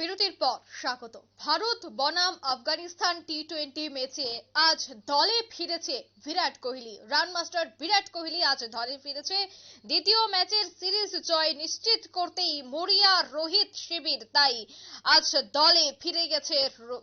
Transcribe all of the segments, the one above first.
বিরতির পর স্বাগত। ভারত, বনাম, আফগানিস্তান টি টোয়েন্টি ম্যাচে আজ দলে ফিরেছে বিরাট কোহলি। রানমাস্টার বিরাট কোহলি আজ দলে ফিরেছে। দ্বিতীয় ম্যাচের সিরিজ জয় নিশ্চিত করতেই মরিয়া রোহিত শিবির, তাই আজ দলে ফিরে গেছে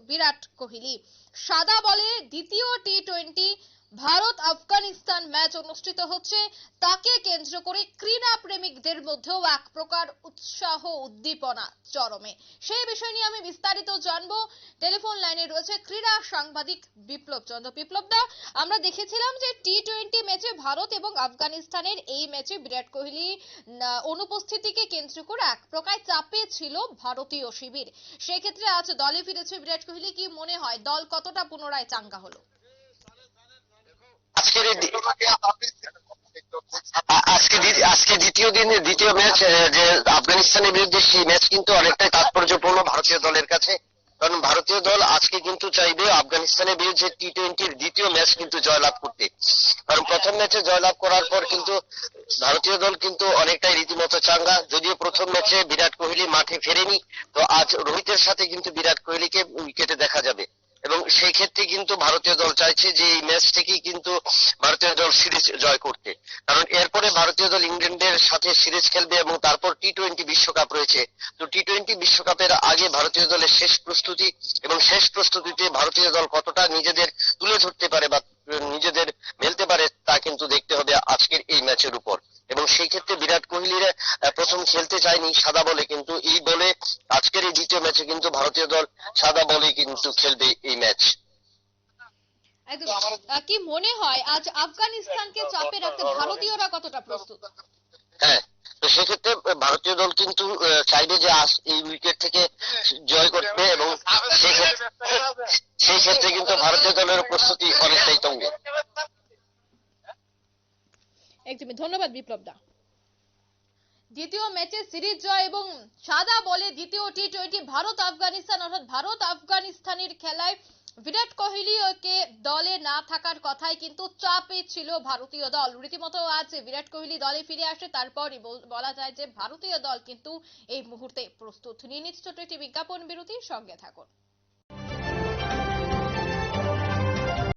বিরাট কোহলি। সাদা বলে দ্বিতীয় T twenty Bharat Afghanistan match অনুষ্ঠিত হচ্ছে। তাকে কেন্দ্র করে ক্রীড়া প্রেমিকদের মধ্যেও এক প্রকার উৎসাহ, উদ্দীপনা চরমে। সেই বিষয় নিয়ে আমি বিস্তারিত জানব। টেলিফোন লাইনে রয়েছে ক্রীড়া সাংবাদিক বিপ্লব চন্দ্র। বিপ্লব দা, আমরা দেখেছিলাম যে টি টোয়েন্টি ম্যাচে ভারত এবং আফগানিস্তানের এই ম্যাচে বিরাট কোহলি অনুপস্থিতিকে কেন্দ্র করে এক প্রকার চাপে ছিল ভারতীয় শিবির। সেক্ষেত্রে আজ দলে ফিরেছে বিরাট কোহলি। কি মনে হয়? দল কতটা পুনরায় চাঙ্গা হলো? আজকের আজকে আজকে দ্বিতীয় দিনের দ্বিতীয় ম্যাচ যে আফগানিস্তানের বিরুদ্ধে সেই ম্যাচ কিন্তু অনেকটাই তাৎপর্যপূর্ণ ভারতীয় দলের কাছে। কারণ ভারতীয় দল আজকে কিন্তু চাইবে আফগানিস্তানের বিরুদ্ধে টি টোয়েন্টির দ্বিতীয় ম্যাচ কিন্তু জয়লাভ করতে। কারণ প্রথম ম্যাচে জয়লাভ করার পর কিন্তু ভারতীয় দল কিন্তু অনেকটাই রীতিমতো চাঙ্গা। যদিও প্রথম ম্যাচে বিরাট কোহলি মাঠে ফেরেনি, তো আজ রোহিতের সাথে কিন্তু বিরাট কোহলিকে উইকেটে দেখা যাবে। ক্ষেত্রে কিন্তু ভারতীয় দল চাইছে যে এই ম্যাচ থেকেই কিন্তু ভারতীয় দল সিরিজ জয় করতে। কারণ এরপরে ভারতীয় দল ইংল্যান্ডের সাথে সিরিজ খেলবে এবং তারপর টি টোয়েন্টি বিশ্বকাপ রয়েছে। তো টি টোয়েন্টি বিশ্বকাপের আগে ভারতীয় দলের শেষ প্রস্তুতি এবং শেষ প্রস্তুতিতে ভারতীয় দল কতটা নিজেদের তুলে ধরতে পারে বা নিজেদের মেলতে পারে তা কিন্তু দেখতে হবে আজকের এই ম্যাচের উপর। এবং সেই ক্ষেত্রে বিরাট কোহলির প্রথম খেলতে চায়নি সাদা বলে, কিন্তু এই বলে আজকের এই দ্বিতীয় ম্যাচে কিন্তু ভারতীয় দল সাদা বলে কিন্তু খেলবে এই ম্যাচ একদম। কি মনে হয় আজ আফগানিস্তানকে চাপে রাখতে ভারতীয়রা কতটা প্রস্তুত? হ্যাঁ তো সেক্ষেত্রে ভারতীয় দল কিন্তু চাইবে যে আজ এই উইকেট থেকে জয় করতে এবং সেই ক্ষেত্রে সেই ক্ষেত্রে কিন্তু ভারতীয় দলের প্রস্তুতি অনেকটাই তঙ্গে। একদমই। ধন্যবাদ বিপ্লব দা দ্বিতীয় ম্যাচে সিরিজ জয় এবং সাদা বলে দ্বিতীয় টি টোয়েন্টি ভারত আফগানিস্তান অর্থাৎ ভারত আফগানিস্তানের খেলায় বিরাট কোহলি কোহলিকে দলে না থাকার কথাই কিন্তু চাপে ছিল ভারতীয় দল। রীতিমতো আজ বিরাট কোহলি দলে ফিরে আসে, তারপরই বলা যায় যে ভারতীয় দল কিন্তু এই মুহূর্তে প্রস্তুত। নিয়ে নিচ্ছে ছোট্ট একটি বিজ্ঞাপন বিরতির সঙ্গে থাকুন।